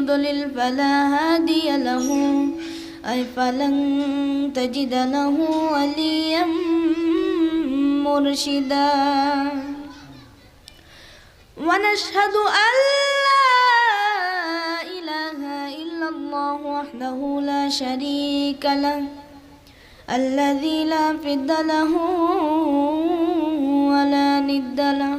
يضلل فلا هادي له. أي فلن تجد له وليا مرشدا. ونشهد أن لا إله إلا الله وحده لا شريك له. الذي لا فد له ولا ند له.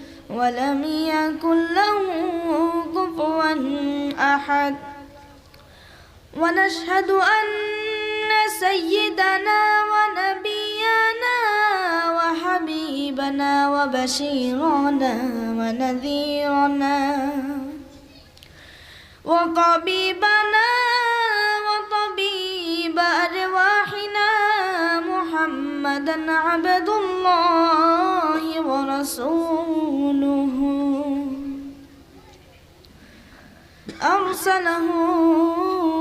ولم يكن له كفوا أحد. ونشهد أن سيدنا ونبينا وحبيبنا وبشيرنا ونذيرنا وطبيبنا وطبيب أرواحنا محمدا عبد الله ورسوله. أرسله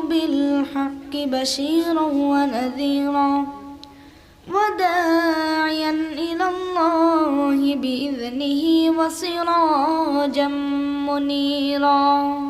بالحق بشيرا ونذيرا وداعيا إلى الله بإذنه وسراجا منيرا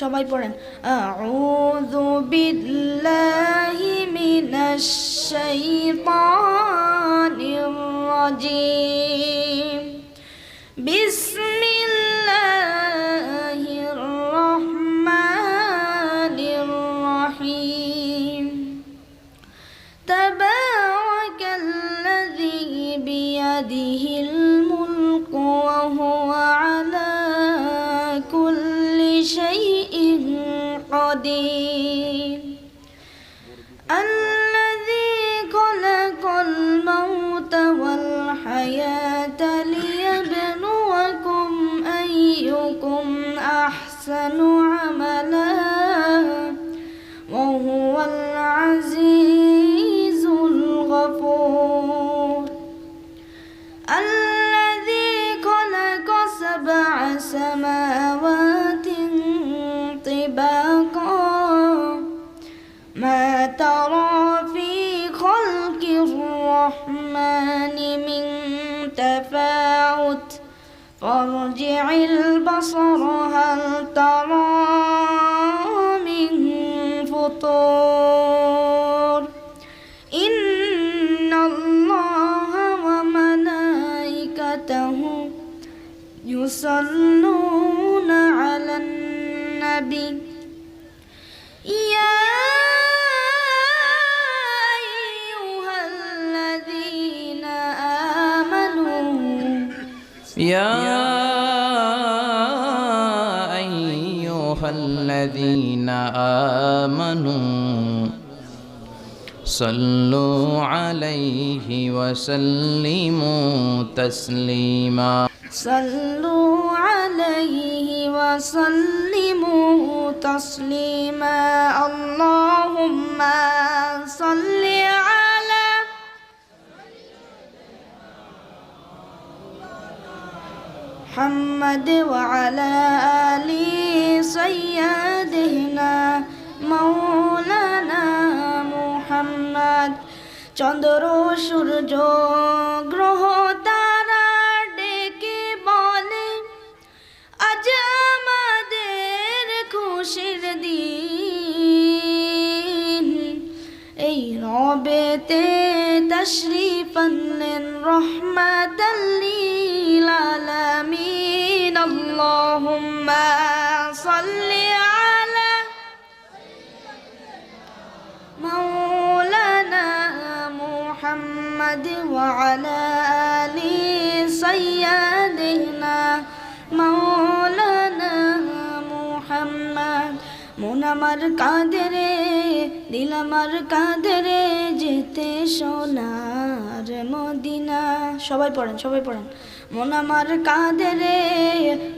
সবাই পড়েন। আউযু বিল্লাহি মিনাশ শাইতানির রাজিম। বিস البصر هل ترى من فطور؟ إن الله وملائكته يصلون على النبي. آمنوا صلوا عليه وسلموا تسليما. صلوا عليه وسلموا تسليما. اللهم صل على محمد وعلى آل سيدنا মৌলানা মোহাম্মদ। চন্দ্র সূর্য গ্রহ তারা ডেকে বলে, আজ আমাদের খুশির দিন। এই রবেতে তশরিফ আনলেন আল্লাহুম্মা সাল্লি محمد وعلى آل سيدنا مولانا محمد মন আমার কাঁদে রে দিল আমার কাঁদে রে যেতে সোনার মদিনা সবাই পড়েন সবাই পড়েন মন আমার কাঁদে রে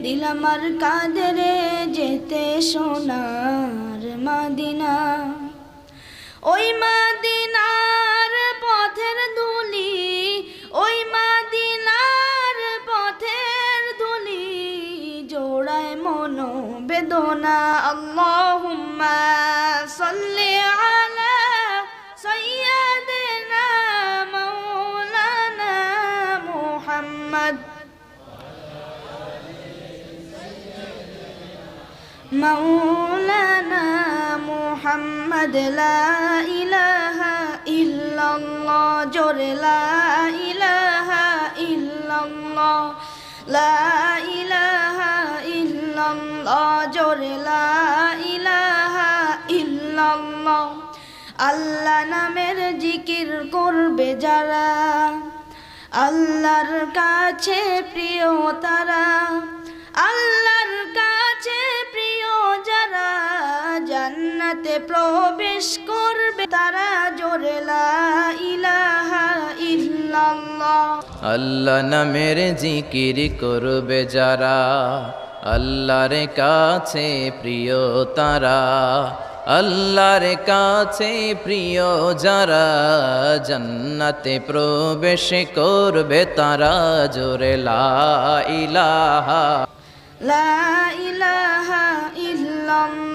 দিল আমার কাঁদে রে যেতে সোনার মদিনা ওই মাদিনার مولانا محمد لا إله إلا الله جر لا إله إلا الله لا إله إلا الله جر لا إله إلا الله আল্লাহ নামের জিকির করবে যারা আল্লাহর কাছে প্রিয় তারা আল্লাহর প্রবেশ করবে তারা জোরে আল্লাহ নামের জিকির করবে যারা আল্লাহর কাছে প্রিয় তারা আল্লাহর কাছে প্রিয় যারা জান্নাতে প্রবেশ করবে তারা জোরে লা ইলাহা। লা ইলাহা ইল্লাল্লাহ।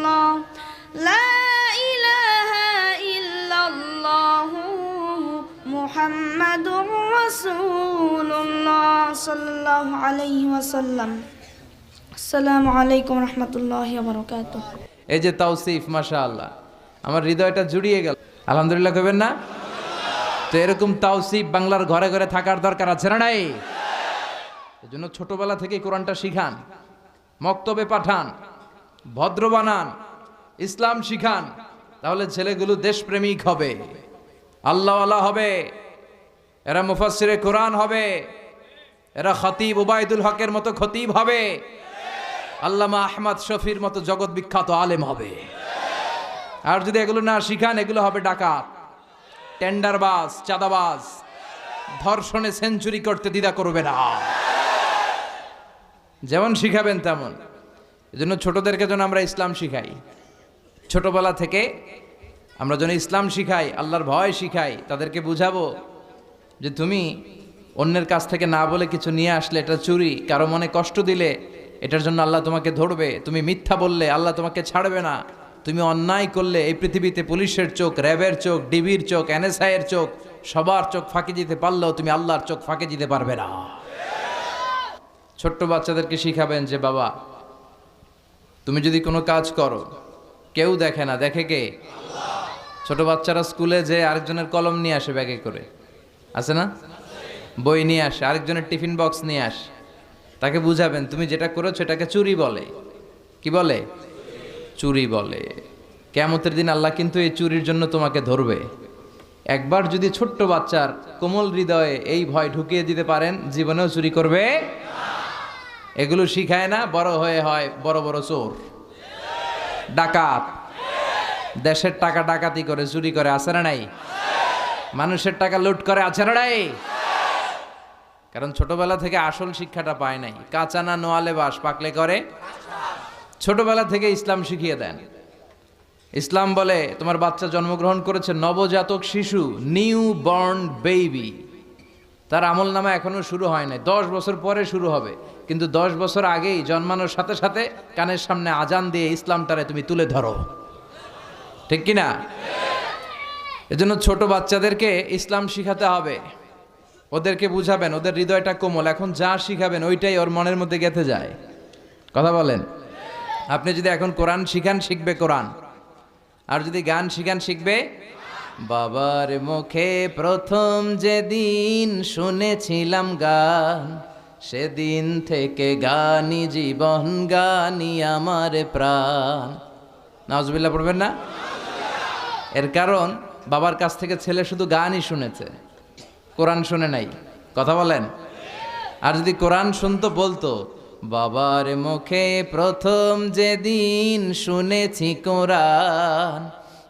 মুহাম্মাদুর রাসূলুল্লাহ সাল্লাল্লাহু আলাইহি ওয়াসাল্লাম। আসসালামু আলাইকুম রাহমাতুল্লাহি ওয়া বারাকাতুহু। এই যে তাওসিফ মাশা আল্লাহ আমার হৃদয়টা জুড়িয়ে গেল। আলহামদুলিল্লাহ কবেন না? তো এরকম তাওসিফ বাংলার ঘরে ঘরে থাকার দরকার আছে না নাই? এই জন্য ছোটবেলা থেকে কোরআনটা শিখান, মক্তবে পাঠান, ভদ্র বানান, ইসলাম শিখান, তাহলে ছেলেগুলো দেশপ্রেমিক হবে। আল্লাহওয়ালা হবে। এরা মুফাসিরে কোরআন হবে। এরা খতিব উবায়দুল হকের মতো খতিব হবে। আল্লামা আহমদ শফির মতো জগৎ বিখ্যাত আলেম হবে। আর যদি এগুলো না শিখান, এগুলো হবে ডাকাত, টেন্ডারবাজ, চাঁদাবাজ। ধর্ষণে সেঞ্চুরি করতে দ্বিধা করবে না। যেমন শিখাবেন তেমন। এজন্য ছোটদেরকে যেন আমরা ইসলাম শিখাই। ছোটবেলা থেকে আমরা যেন ইসলাম শিখাই, আল্লাহর ভয় শিখাই, তাদেরকে বুঝাবো। যে তুমি অন্যের কাছ থেকে না বলে কিছু নিয়ে আসলে এটা চুরি, কারও মনে কষ্ট দিলে এটার জন্য আল্লাহ তোমাকে ধরবে। তুমি মিথ্যা বললে আল্লাহ তোমাকে ছাড়বে না। তুমি অন্যায় করলে এই পৃথিবীতে পুলিশের চোখ, র্যাবের চোখ, ডিবির চোখ এনএসআই এর চোখ, সবার চোখ ফাঁকি দিতে পারলেও তুমি আল্লাহর চোখ ফাঁকি দিতে পারবে না। ছোট্ট বাচ্চাদেরকে শিখাবেন যে, বাবা, তুমি যদি কোনো কাজ করো, কেউ দেখে না, দেখে কে? ছোট বাচ্চারা স্কুলে যে আরেকজনের কলম নিয়ে আসে ব্যাগে করে। আছে না? বই নিয়ে আসে, আরেকজনের টিফিন বক্স নিয়ে আসে। তাকে বুঝাবেন, তুমি যেটা করেছ এটাকে চুরি বলে। কি বলে? চুরি বলে। কেমতের দিন আল্লাহ কিন্তু এই চুরির জন্য তোমাকে ধরবে। একবার যদি ছোট্ট বাচ্চার কোমল হৃদয়ে এই ভয় ঢুকিয়ে দিতে পারেন, জীবনেও চুরি করবে? এগুলো শিখায় না, বড় হয়ে হয় বড় বড় চোর। ডাকাত। দেশের টাকা ডাকাতি করে, চুরি করে, আছে না নাই? মানুষের টাকা লুট করে, আছে না কারণ ছোটবেলা থেকে আসল শিক্ষাটা পায় নাই। কাঁচা না নোয়ালে বাস পাকলে করে। ছোটবেলা থেকে ইসলাম শিখিয়ে দেন। ইসলাম বলে, তোমার বাচ্চা জন্মগ্রহণ করেছে নবজাতক শিশু নিউ বর্ন বেবি তার আমল নামা এখনও শুরু হয় নাই। দশ বছর পরে শুরু হবে। কিন্তু দশ বছর আগেই জন্মানোর সাথে সাথে কানের সামনে আজান দিয়ে ইসলামটারে তুমি তুলে ধরো। ঠিক কিনা? এজন্য ছোট বাচ্চাদেরকে ইসলাম শিখাতে হবে। ওদেরকে বুঝাবেন, ওদের হৃদয়টা কোমল। এখন যা শিখাবেন, ওইটাই ওর মনের মধ্যে গেঁথে যায়। কথা বলেন? আপনি যদি এখন কোরআন শিখান, শিখবে কোরআন। আর যদি গান শিখান, শিখবে? বাবার মুখে প্রথম যেদিন শুনেছিলাম গান, সেদিন থেকে গানি জীবন, গানি আমার প্রাণ। নাজবিল্লা পড়বেন না? এর কারণ বাবার কাছ থেকে ছেলে শুধু গানই শুনেছে। কোরআন শুনে নাই। কথা বলেন? আর যদি কোরআন শুনতো, বলতো, বাবার মুখে প্রথম যেদিন শুনেছি কোরআন,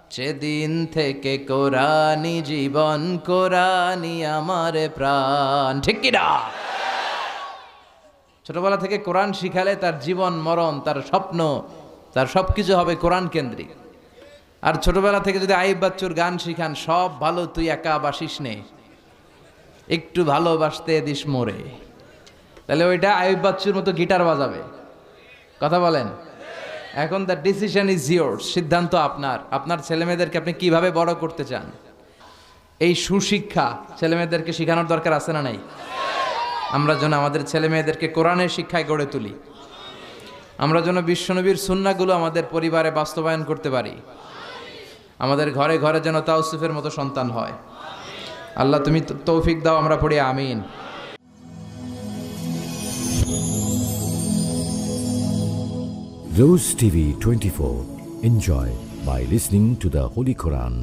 সেদিন থেকে কোরআনই জীবন, কোরআনই আমার প্রাণ। ঠিক কিনা ছোটবেলা থেকে কোরআন শিখালে তার জীবন, মরণ, তার স্বপ্ন, তার সব কিছু হবে কোরআন কেন্দ্রিক। আর ছোটবেলা থেকে যদি আইব বাচ্চুর গান শিখান, সব ভালো, তুই একা বাসিস নে। একটু ভালোবাসতে দিস মোরে। তাহলে ওইটা আইব বাচ্চুর মতো গিটার বাজাবে। কথা বলেন? এখন দ্য ডিসিশন ইজ ইয়োর সিদ্ধান্ত আপনার। আপনার ছেলেমেয়েদেরকে আপনি কীভাবে বড় করতে চান? এই সুশিক্ষা ছেলেমেয়েদেরকে শেখানোর দরকার আছে না নাই? আমরা যেন আমাদের ছেলেমেয়েদেরকে কোরআনের শিক্ষায় গড়ে তুলি। আমরা যেন বিশ্বনবীর সুন্নাগুলো আমাদের পরিবারে বাস্তবায়ন করতে পারি। আমাদের ঘরে ঘরে যেন তাওসিফের মতো সন্তান হয় আল্লাহ তুমি তৌফিক দাও, আমরা পড়ি, আমিন Rose TV 24. Enjoy by listening to the Holy Quran.